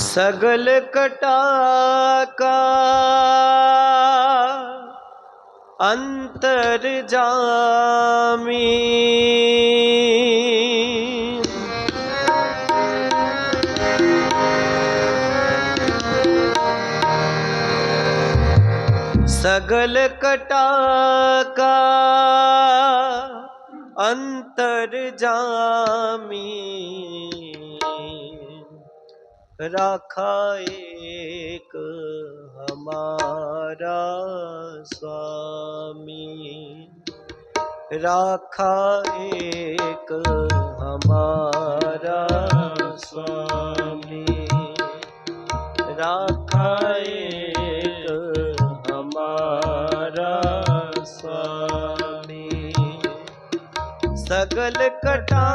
ਸਗਲ ਕਟਾ ਕਾ ਅੰਤਰ ਜਾਮੀ। ਸਗਲ ਕਟਾਕਾ ਅੰਤਰ ਜਾਮੀ। राखा एक हमारा स्वामी राखा एक हमारा स्वामी राखा एक हमारा स्वामी सगल कटा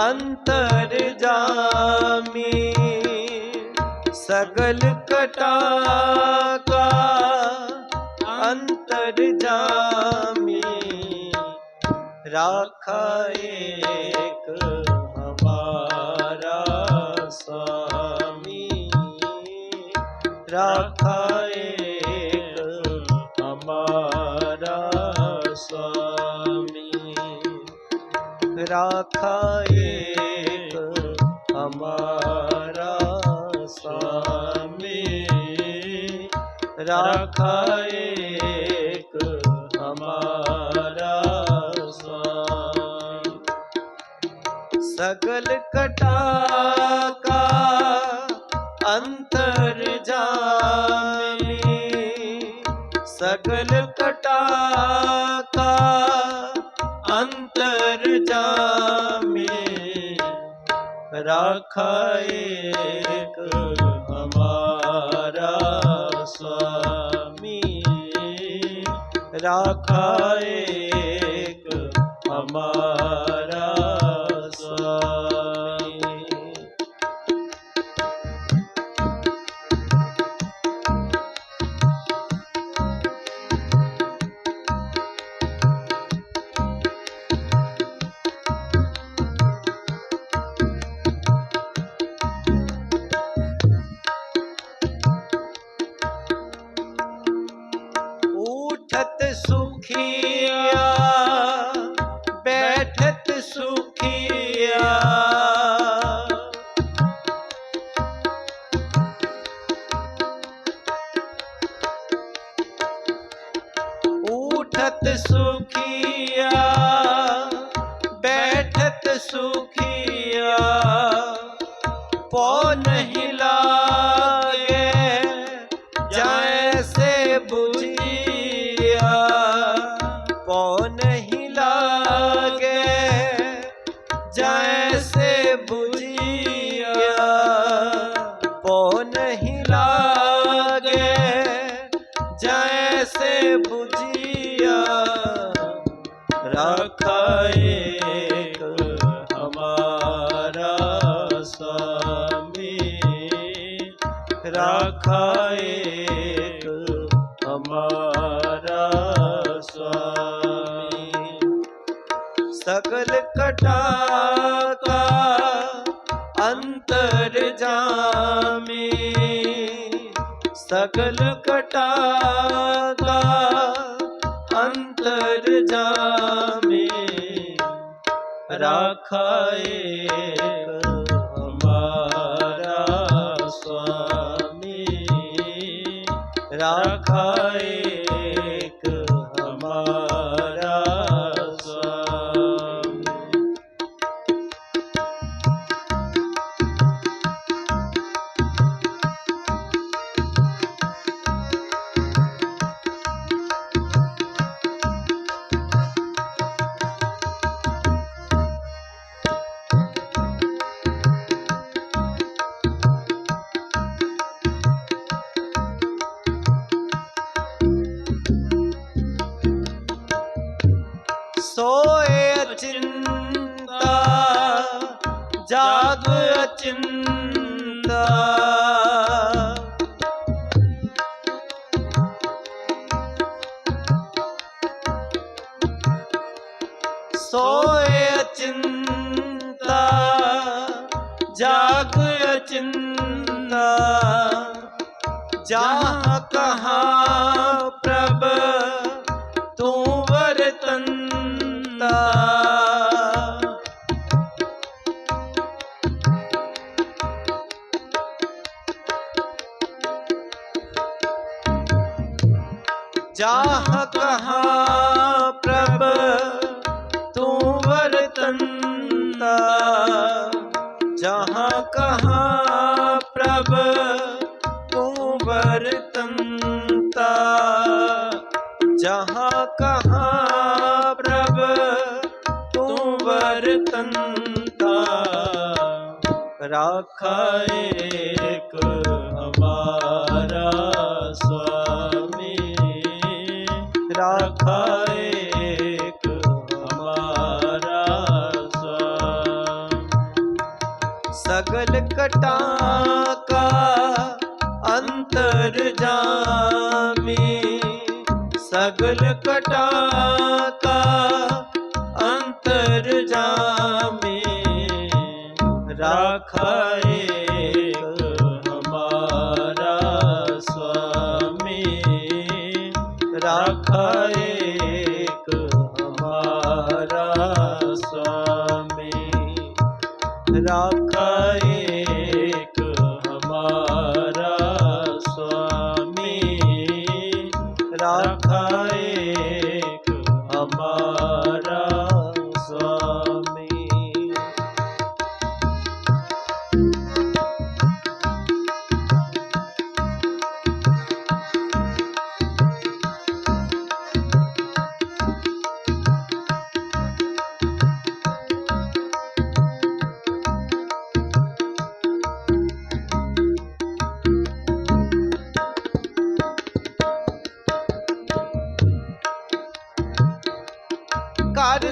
ਅੰਤਰ ਜਾਮੀ ਸਗਲ ਕਟਾ ਕਾ ਅੰਤਰ ਜਾਮੀ। ਰਾਖਾ ਏਕ ਹਮਾਰਾ ਸਾਮੀ राखा एक हमारा स्वामी राखा एक हमारा स्वामी सगल कटा का अंतर जामी सगल कटा का ਰਾਖਾਏ ਇੱਕ ਹਮਾਰਾ ਸੁਆਮੀ ਰਾਖਾਏ ਇੱਕ ਹਮਾਰਾ ਐਸੇ 부ਜੀਆ ਰਾਖਾਏ ਹਮਾਰਾ ਸਾਮੀ ਰਾਖਾਏ ਹਮਾਰਾ ਸਾਮੀ ਸਕਲ ਕਟਾ ਸਕਲ ਕਟਾ ਦਾ ਅੰਤਰ ਜਾਮੇ ਰਾਖਾਏ ਹਮਾਰਾ ਸੁਆਮੀ ਰਾਖਾਏ ਸੋਏ ਅਚਿੰਤਾ ਜਾਗ ਅਚਿੰਤਾ। ਸੋਏ ਅਚਿੰਤਾ ਜਾਗ ਅਚਿੰਤਾ ਜਹਾਂ ਕਹਾਂ ਚਾਹ ਕਹਾ ਪ੍ਰਭ? ਤੂੰ ਵਰਤੰਤਾ ਜਹਾਂ ਕਹਾ ਪ੍ਰਭ? ਤੂੰ ਵਰਤੰਤਾ ਜਹਾਂ ਕਹਾ ਪ੍ਰਭ? ਤੂੰ ਵਰਤੰਤਾ ਰਾਖਾ ਇੱਕ ਹਮਾਰਾ ਸਵਾ। ਵਟਾਤਾ ਅੰਤਰ ਜਾਮੇ ਰਾਖਾਏ ਹਮਾਰਾ ਸੁਆਮੀ ਰਾਖਾਏ ਹਮਾਰਾ ਸੁਆਮੀ ਰਾਖ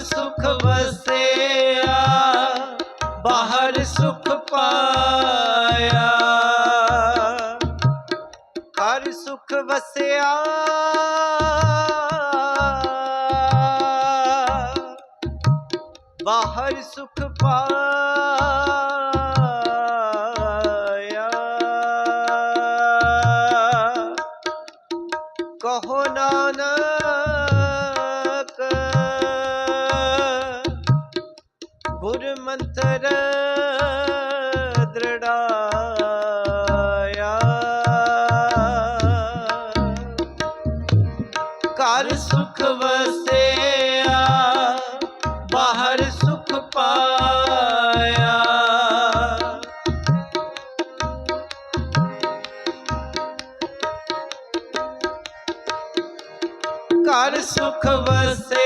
ਸੁਖ ਵਸਿਆ ਬਾਹਰ ਸੁਖ ਪਾਇਆ ਘਰ ਸੁਖ ਵਸਿਆ ਬਾਹਰ ਸੁਖ ਮੰਤਰ ਦ੍ਰਿੜਾਇਆ। ਘਰ ਸੁਖ ਵਸਿਆ ਬਾਹਰ ਸੁਖ ਪਾਇਆ। ਘਰ ਸੁਖ ਵਸਿਆ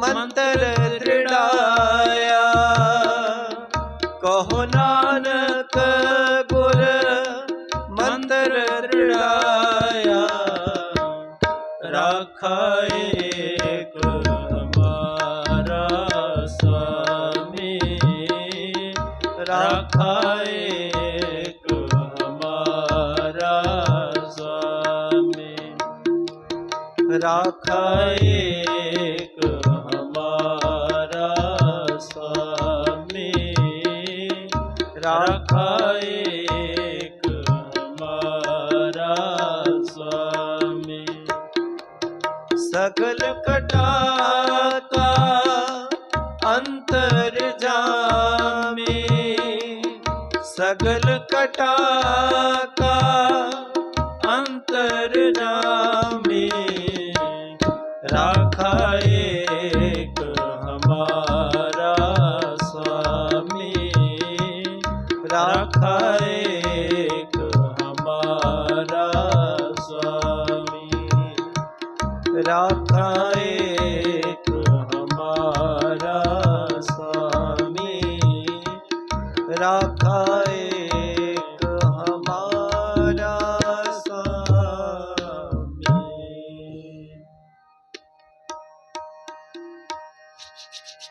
ਮੰਤਰ ਦ੍ਰਿੜਾਇਆ। ਕਹੋ ਨਾਨਕ ਗੁਰ ਮੰਤਰ ਦ੍ਰਿੜਾਇਆ। ਰਾਖਾ ਏਕ ਹਮਾਰਾ ਅਕਲ ਕਟਾਤਾ ਅੰਤਰ ਜਾਮੇ ਸਗਲ ਕਟਾਤਾ ਅੰਤਰ ਜਾਮੇ ਰਾਖਾਏ राखा